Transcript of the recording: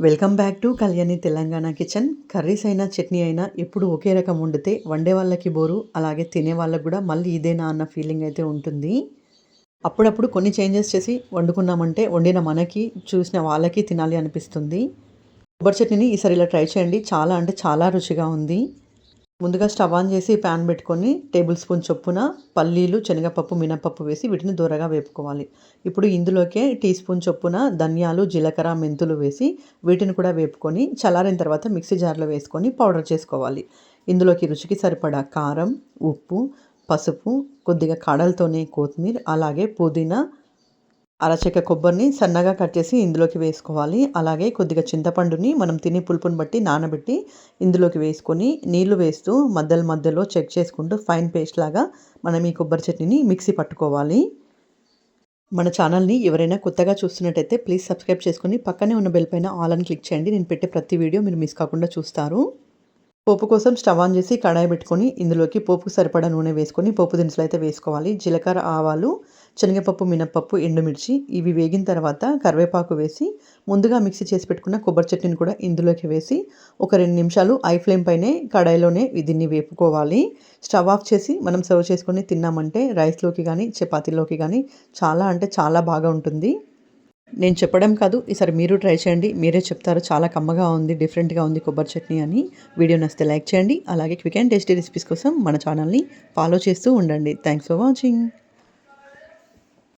Welcome back to Kalyani Telangana kitchen. Curries అయినా చట్నీ అయినా ఎప్పుడు ఒకే రకం వండితే వండే వాళ్ళకి బోరు అలాగే తినే వాళ్ళకి కూడా మళ్ళీ ఇదేనా అన్న ఫీలింగ్ అయితే ఉంటుంది. అప్పుడప్పుడు కొన్ని చేంజెస్ చేసి వండుకున్నామంటే వండిన మనకి చూసిన వాళ్ళకి తినాలి అనిపిస్తుంది. కొబ్బరి చట్నీని ఈసారి ఇలా ట్రై చేయండి. చాలా అంటే చాలా రుచిగా ఉంది. ముందుగా స్టవ్ ఆన్ చేసి ప్యాన్ పెట్టుకొని టేబుల్ స్పూన్ చొప్పున పల్లీలు శనగపప్పు మినపప్పు వేసి వీటిని దూరగా వేపుకోవాలి. ఇప్పుడు ఇందులోకే టీ స్పూన్ చొప్పున ధనియాలు జీలకర్ర మెంతులు వేసి వీటిని కూడా వేపుకొని చల్లారిన తర్వాత మిక్సీ జార్లో వేసుకొని పౌడర్ చేసుకోవాలి. ఇందులోకి రుచికి సరిపడా కారం ఉప్పు పసుపు కొద్దిగా కాడలతోనే కొత్తిమీర అలాగే పుదీనా అరచెక్క కొబ్బరిని సన్నగా కట్ చేసి ఇందులోకి వేసుకోవాలి. అలాగే కొద్దిగా చింతపండుని మనం తినే పులుపుని బట్టి నానబెట్టి ఇందులోకి వేసుకొని నీళ్ళు వేస్తూ మధ్యలో మధ్యలో చెక్ చేసుకుంటూ ఫైన్ పేస్ట్ లాగా మనం ఈ కొబ్బరి చట్నీని మిక్సీ పట్టుకోవాలి. మన ఛానల్ని ఎవరైనా కొత్తగా చూస్తున్నట్టయితే ప్లీజ్ సబ్స్క్రైబ్ చేసుకొని పక్కనే ఉన్న బెల్ పైన ఆల్ అని క్లిక్ చేయండి. నేను పెట్టే ప్రతి వీడియో మీరు మిస్ కాకుండా చూస్తారు. పోపు కోసం స్టవ్ ఆన్ చేసి కడాయి పెట్టుకొని ఇందులోకి పోపుకు సరిపడా నూనె వేసుకొని పోపు దినుసులు అయితే వేసుకోవాలి. జీలకర్ర ఆవాలు శనగపప్పు మినప్పప్పు ఎండుమిర్చి ఇవి వేగిన తర్వాత కరివేపాకు వేసి ముందుగా మిక్సీ చేసి పెట్టుకున్న కొబ్బరి చట్నీని కూడా ఇందులోకి వేసి ఒక రెండు నిమిషాలు ఐ ఫ్లేమ్ పైనే కడాయిలోనే దీన్ని వేపుకోవాలి. స్టవ్ ఆఫ్ చేసి మనం సర్వ్ చేసుకొని తిన్నామంటే రైస్లోకి కానీ చపాతీలోకి కానీ చాలా అంటే చాలా బాగా ఉంటుంది. నేను చెప్పడం కాదు ఈసారి మీరు ట్రై చేయండి. మీరే చెప్తారు చాలా కమ్మగా ఉంది డిఫరెంట్గా ఉంది కొబ్బరి చట్నీ అని. వీడియో నచ్చితే లైక్ చేయండి. అలాగే క్విక్ అండ్ టేస్టీ రెసిపీస్ కోసం మన ఛానల్ని ఫాలో చేస్తూ ఉండండి. Thanks for watching.